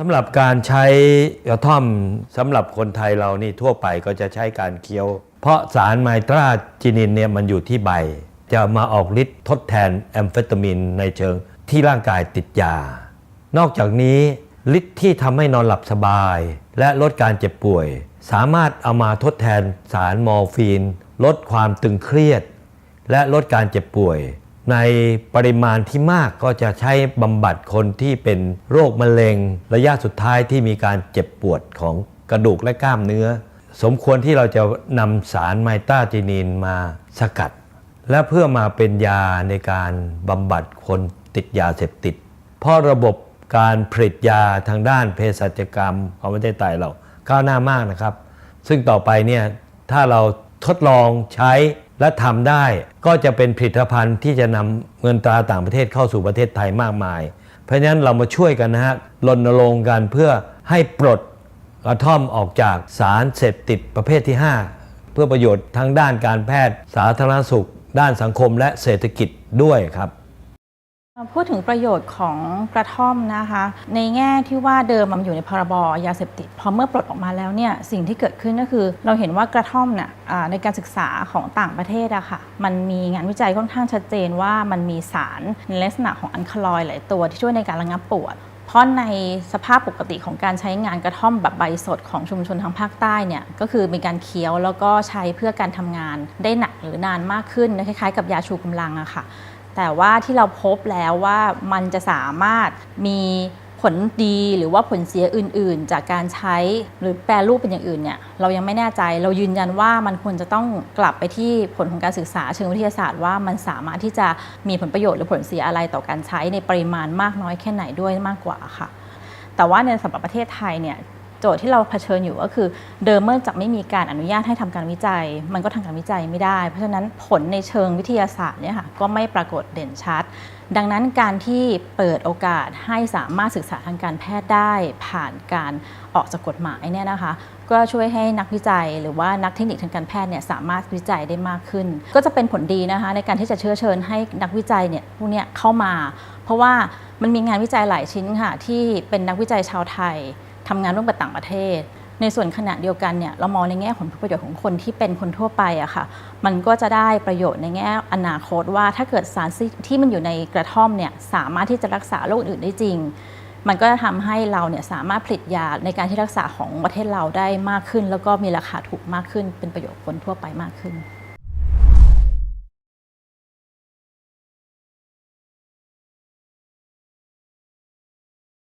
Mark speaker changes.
Speaker 1: สำหรับการใช้กระท่อมสำหรับคนไทยเรานี่ทั่วไปก็จะใช้การเคี้ยว เพราะสารไมตราจินินเนี่ยมันอยู่ที่ใบ จะมาออกฤทธิ์ทดแทนแอมเฟตามินในเชิงที่ร่างกายติดยา นอกจากนี้ฤทธิ์ที่ทำให้นอนหลับสบาย และลดการเจ็บป่วย สามารถเอามาทดแทนสารมอร์ฟีน ลดความตึงเครียด และลดการเจ็บป่วย ในปริมาณที่มากก็จะใช้บำบัดคนที่เป็นโรคมะเร็ง ระยะสุดท้ายที่มีการเจ็บปวดของกระดูกและกล้ามเนื้อ สมควรที่เราจะนำสารไมตาจินีนมาสกัด และเพื่อมาเป็นยาในการบำบัดคนติดยาเสพติด เพราะระบบการผลิตยาทางด้านเภสัชกรรมของประเทศไทยเราก้าวหน้ามากนะครับ ซึ่งต่อไปเนี่ยถ้าเราทดลองใช้ และทำได้ก็จะเป็นผลิตภัณฑ์ที่จะนำเงินตราต่างประเทศเข้าสู่ประเทศไทยมากมาย เพราะฉะนั้นเรามาช่วยกันนะฮะรณรงค์กันเพื่อให้ปลดกระท่อมออกจากสารเสพติดประเภทที่ 5 เพื่อประโยชน์ทั้งด้านการแพทย์ สาธารณสุข ด้านสังคมและเศรษฐกิจด้วยครับ
Speaker 2: พูดถึงประโยชน์ของกระท่อมนะคะ ในแง่ที่ว่าเดิมมันอยู่ในพรบยาเสพติดพอเมื่อปลดออกมาแล้วเนี่ยสิ่งที่เกิดขึ้นก็คือ เราเห็นว่ากระท่อมเนี่ยในการศึกษาของต่างประเทศอะค่ะมันมีงานวิจัยค่อนข้างชัดเจนว่ามันมีสารในลักษณะของอัลคาลอยหลายตัวที่ช่วยในการระงับปวดเพราะในสภาพปกติของการใช้งานกระท่อมแบบใบสดของชุมชนทางภาคใต้เนี่ยก็คือมีการเคี้ยวแล้วก็ใช้เพื่อการทำงานได้หนักหรือนานมากขึ้นคล้ายๆ กับยาชูกำลังอะค่ะ แต่ว่าที่เราพบแล้วว่ามันจะสามารถมีผลดีหรือว่าผลเสียอื่น ๆ จากการใช้หรือแปรรูปเป็นอย่างอื่นเนี่ยเรายังไม่แน่ใจเรายืนยันว่ามันควรจะต้องกลับไปที่ผลของการศึกษาเชิงวิทยาศาสตร์ว่ามันสามารถที่จะมีผลประโยชน์หรือผลเสียอะไรต่อการใช้ในปริมาณมากน้อยแค่ไหนด้วยมากกว่าค่ะ แต่ว่าในสำหรับประเทศไทยเนี่ย โจทย์ที่เราเผชิญอยู่ก็คือ เดิมเมื่อจากไม่มีการอนุญาตให้ทำการวิจัย มันก็ทำการวิจัยไม่ได้ เพราะฉะนั้นผลในเชิงวิทยาศาสตร์เนี่ยค่ะก็ไม่ปรากฏเด่นชัด ดังนั้นการที่เปิดโอกาสให้สามารถศึกษาทางการแพทย์ได้ผ่านการออกจากกฎหมายเนี่ยนะคะ ก็ช่วยให้นักวิจัยหรือว่านักเทคนิคทางการแพทย์เนี่ยสามารถวิจัยได้มากขึ้น ก็จะเป็นผลดีนะคะในการที่จะเชื้อเชิญให้นักวิจัยเนี่ยพวกเนี้ยเข้ามา เพราะว่ามันมีงานวิจัยหลายชิ้นค่ะที่เป็นนักวิจัยชาวไทย ทำงานร่วมกับต่างประเทศ ในส่วนขณะเดียวกันเนี่ยเรามองในแง่ของผลประโยชน์ของคนที่เป็นคนทั่วไปอะค่ะ มันก็จะได้ประโยชน์ในแง่อนาคตว่าถ้าเกิดสารที่มันอยู่ในกระท่อมเนี่ยสามารถที่จะรักษาโรคอื่นได้จริง มันก็จะทำให้เราเนี่ยสามารถผลิตยาในการที่รักษาของประเทศเราได้มากขึ้น แล้วก็มีราคาถูกมากขึ้น เป็นประโยชน์คนทั่วไปมากขึ้น